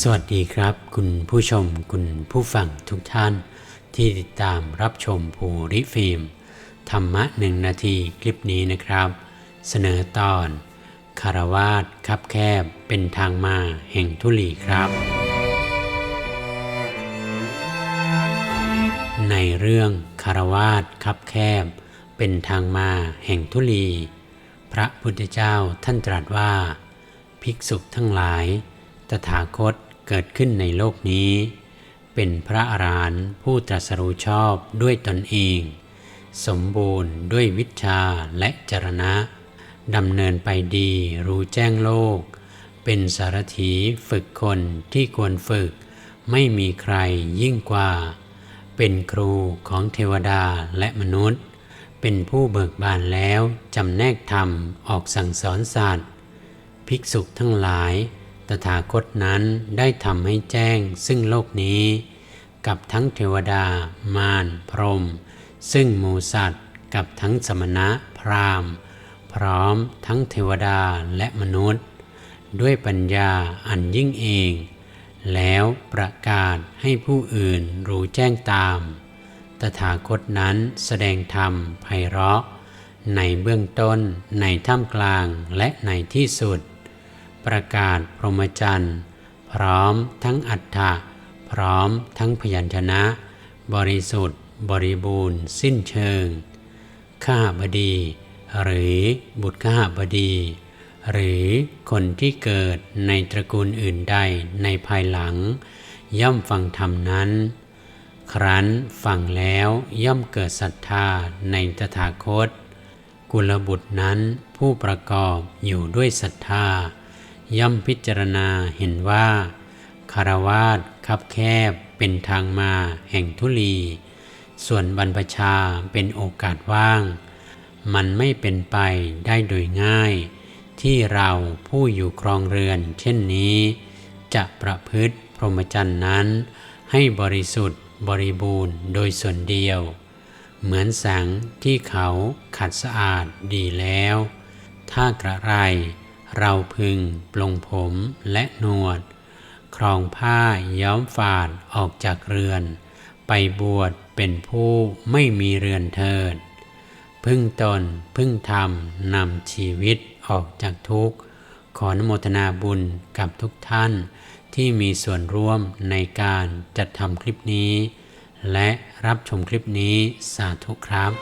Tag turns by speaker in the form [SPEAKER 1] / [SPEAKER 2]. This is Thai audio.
[SPEAKER 1] สวัสดีครับ คุณผู้ชมคุณผู้ฟังทุกท่าน ที่ติดตามรับชมภูริฟิล์มธรรมะหนึ่งนาทีคลิปนี้นะครับ เสนอตอน คารวาสคับแคบเป็นทางมาแห่งทุลีครับ ในเรื่องคารวาสคับแคบ เป็นทางมาแห่งทุลี พระพุทธเจ้าท่านตรัสว่า ภิกษุทั้งหลาย ตถาคตเกิดขึ้นในโลกนี้ เป็นพระอรหันต์ผู้ตรัสรู้ชอบด้วยตนเอง สมบูรณ์ด้วยวิชาและจรณะดำเนินไปดีรู้แจ้งโลก เป็นสารถีฝึกคนที่ควรฝึก ไม่มีใครยิ่งกว่า เป็นครูของเทวดาและมนุษย์ เป็นผู้เบิกบานแล้วจำแนกธรรมออกสั่งสอนสัตว์ภิกษุทั้งหลาย ตถาคตนั้นได้ทำให้แจ้งซึ่งโลกนี้ กับทั้งเทวดา มารพรหมซึ่งหมูสัตว์ กับทั้งสมณะพราหมณ์ พร้อมทั้งเทวดาและมนุษย์ ด้วยปัญญาอันยิ่งเอง แล้วประกาศให้ผู้อื่นรู้แจ้งตาม ตถาคตนั้นแสดงธรรมไพเราะ ในเบื้องต้นในท่ามกลางและในที่สุด ประกาศพรหมจรรย์ พร้อมทั้งอัฏฐะพร้อมทั้งพยัญชนะ บริสุทธิ์ บริบูรณ์ สิ้นเชิง ข้าบดี หรือบุตรข้าบดี หรือคนที่เกิดในตระกูลอื่นใดในภายหลัง ย่อมฟังธรรมนั้น ครั้นฟังแล้วย่อมเกิดศรัทธาในตถาคต กุลบุตรนั้นผู้ประกอบอยู่ด้วยศรัทธา ย่อมพิจารณาเห็นว่าคารวาสคับแคบเป็นทางมาแห่งทุลี ส่วนบรรพชาเป็นโอกาสว่าง มันไม่เป็นไปได้โดยง่าย ที่เราผู้อยู่ครองเรือน เช่นนี้ จะประพฤติพรหมจรรย์นั้น ให้บริสุทธิ์บริบูรณ์โดยส่วนเดียว เหมือนสังที่เขาขัดสะอาดดีแล้ว ถ้ากระไร เราพึงปลงผมและหนวด ครองผ้าย้อมฝาดออกจากเรือน ไปบวชเป็นผู้ไม่มีเรือนเทิด พึ่งตนพึ่งธรรมนำชีวิตออกจากทุกข์ ขอนโมทนาบุญกับทุกท่านที่มีส่วนร่วมในการจัดทำคลิปนี้ และรับชมคลิปนี้สาธุครับ